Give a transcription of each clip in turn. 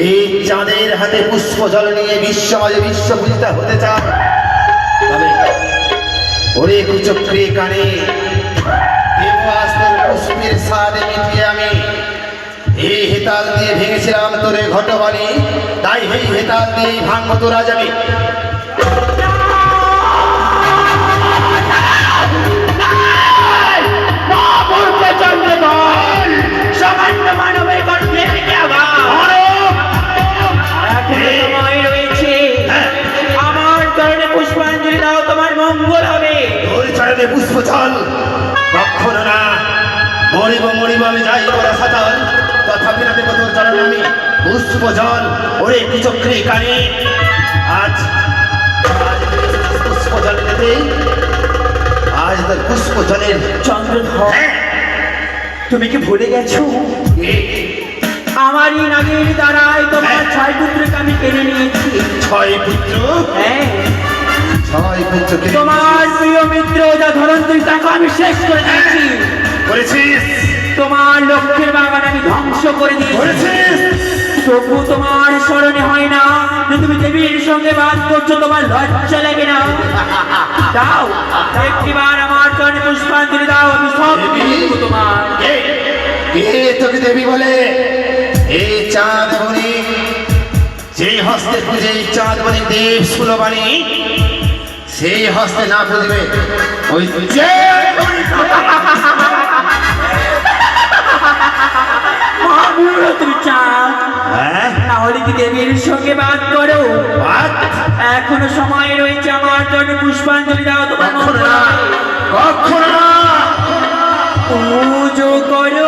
এই চাঁদের হাতে পুষ্প জল নিয়ে বিশ্ব মাঝে বিশ্ব পূজিতা হতে চায় তবে ওরে কুচক্রি কানে সাদে মিটিয়ে আমি। এই হেতাল দিয়ে ভেঙেছিলাম তোরে ঘটবাণী, তাই এই হেতাল দিয়ে ভাঙবো তোরা যাবি মঙ্গল হবে। তোর চরণে পুষ্প জল কখনো না। মরিব মরিব আমি যাই বলা সাতাল তথাপি না দেব তোর চরণে আমি পুষ্প জল ওরে কানে। আজ পুষ্প জল আজ তোর পুষ্প জলের চন্দ্রধর হ্যাঁ, তুমি কি ভুলে গেছো? আমারই নাগের দ্বারাই তোমার হ্যাঁ। ছয় পুত্রকে আমি কেড়ে নিয়েছি। ছয় পুত্র? হ্যাঁ। তোমার প্রিয় মিত্র যা ধরন্তরী তাকে আমি শেষ করে দিয়েছি। করেছিস? তোমার লক্ষ্যের বাগান আমি ধ্বংস করে দিয়েছি। তবু তোমার স্মরণে হয় না যে তুমি দেবীর সঙ্গে বাদ করছ তোমার লজ্জা লাগে না। দাও একটিবার আমার চরণে পুষ্পাঞ্জলি দাও আমি সব তোমার। কে? তোকে দেবী বলে? এই চাঁদ বনি যে হস্তে পুজে চাঁদ বনি দেব সুলবাণী সেই হস্তে না বুঝবে ওই যে হ্যাঁ? তাহলে কি দেবীর সঙ্গে বাদ করো? এখনও সময় রয়েছে আমার জন্য পুষ্পাঞ্জলি দাও তোমার কখনো পুজো করো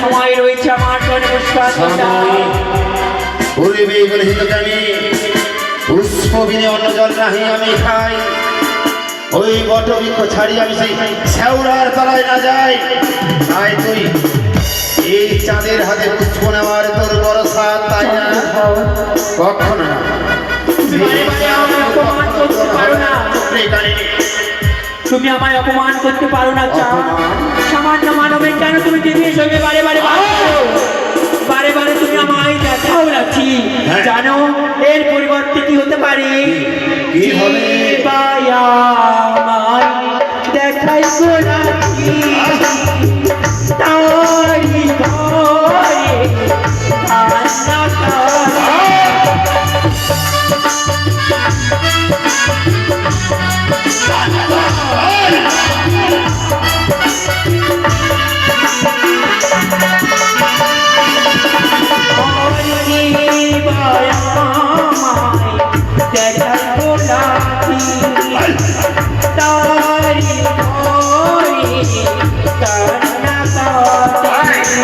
সময় রয়েছে আমার জন্য পূর্বে পুষ্প বিনে অন্য জল নাহি আমি খাই। ওই বট বৃক্ষ ছাড়ি আমি সেই শ্যাওড়ার তলায় না যাই। তাই তুই এই চাঁদের হাতে পুষ্প নেওয়ার তোর বড় সাত তাই না? কখনো না। বারে বারে আমায় অপমান করতে পারো না। তুমি আমায় অপমান করতে পারো না চা। মানবের কেন তুমি টিভির সঙ্গে বারে বারে বারে বারে তুমি আমায় দেখাও রাখি হ্যাঁ। জানো এর পরিবর্তে কি হতে পারে কি হবে?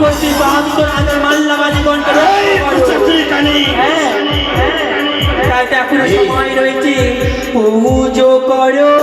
দেখি কি তোর আগে হাজার মাল্লা বাজি কোন এই চাকরি কানি হ্যাঁ তাই তো এখনও সময় রয়েছে। পুজো করো।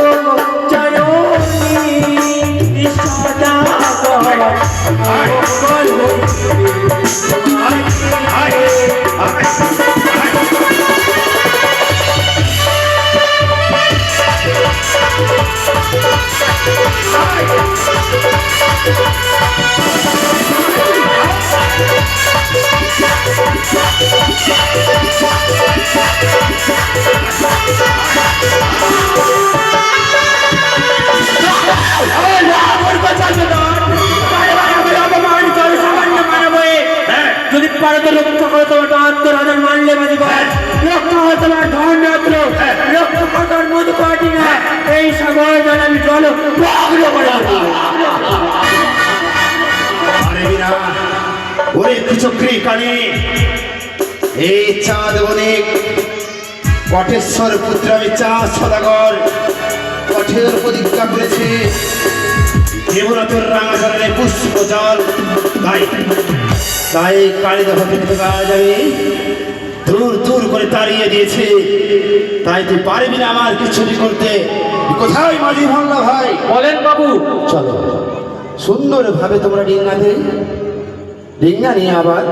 যদি পারো তো রক্ষা করো তোমার বাহাত্তর হাজার মারলে বাজি রক্ষা হয় তোমার ধন রাত্র রক্ষা করো মধু পাটি না। এই সাগর জল আমি চলো কানে এই চাঁদ বণিক, কটেশ্বর পুত্র আমি চাঁদ সদাগর। কঠের প্রতিজ্ঞা করেছে। দেবনাথের রাঙা জলের পুষ্প জল। তাই তাই কালী দফা কিন্তু পাওয়া যাবে দূর দূর করে তাড়িয়ে দিয়েছে। তাই তুই পারবি না আমার কিছু করতে। কোথায় মাঝি ভাল্লা ভাই? বলেন বাবু। চলো সুন্দরভাবে তোমরা ডিঙ্গাতে ডিঙ্গা নিয়ে আবার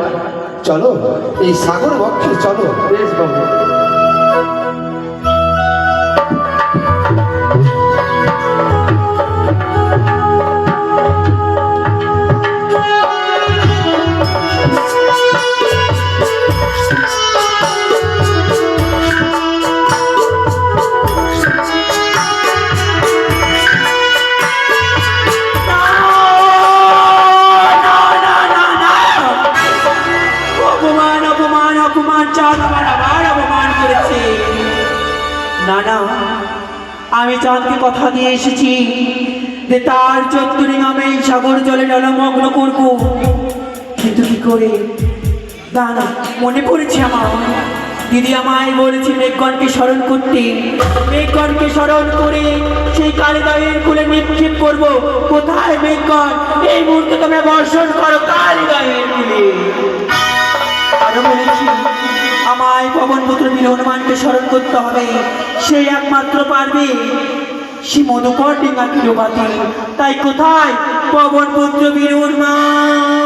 চলো এই সাগর বক্ষে চলো। বেশ বাবু। আমি চাঁদকে কথা দিয়ে এসেছি যে তার চত্বরে আমি সাগর জলে জলমগ্ন করব। কিন্তু কি করে? না মনে পড়েছে আমার। দিদি আমায় বলেছে মেঘগণকে স্মরণ করতে। মেঘগণকে স্মরণ করে সেই কালিদায়ের কুলে নিক্ষেপ করব। কোথায় মেঘগণ? এই মুহূর্তে তোমরা বর্ষণ করো কালিদায়ের কুলে। আরও বলেছি আমায় পবনপুত্র বীর হনুমানকে স্মরণ করতে হবে। সেই একমাত্র পারবে। সে মধুকর ডিঙ্গা কিলোপাতি তাই কোথায় পবনপুত্র বীর হনুমান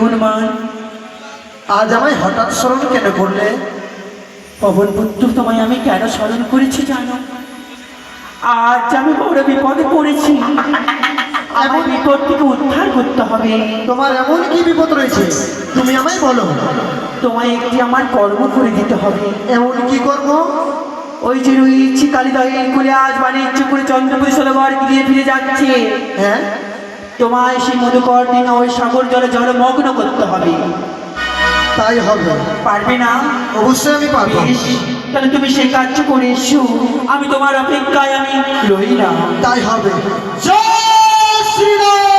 হনুমান আজ আমায় হঠাৎ স্মরণ কেন করলে? পবনপুত্র তোমায় আমি কেন স্মরণ করেছি জানো? আজ আমি বড় বিপদে পড়েছি। আমার বিপদ থেকে উদ্ধার করতে হবে। তোমার এমন কি বিপদ রয়েছে? তুমি আমায় বলো। তোমায় একটি আমার কর্ম করে দিতে হবে। এমন কি করব ওই যে রয়েছি কালিদয়ের করে আজ বাণিজ্য করে চন্দ্রপুর সরোবর গিয়ে ফিরে যাচ্ছে। হ্যাঁ? তোমায় সেই মধুকর দিন ওই সাগর জলে জলমগ্ন করতে হবে। তাই হবে। পারবে না? অবশ্যই আমি পারব। তাহলে তুমি সেই কাজ করে এসো আমি তোমার অপেক্ষায় আমি রই না তাই হবে। জয় শ্রীরাম!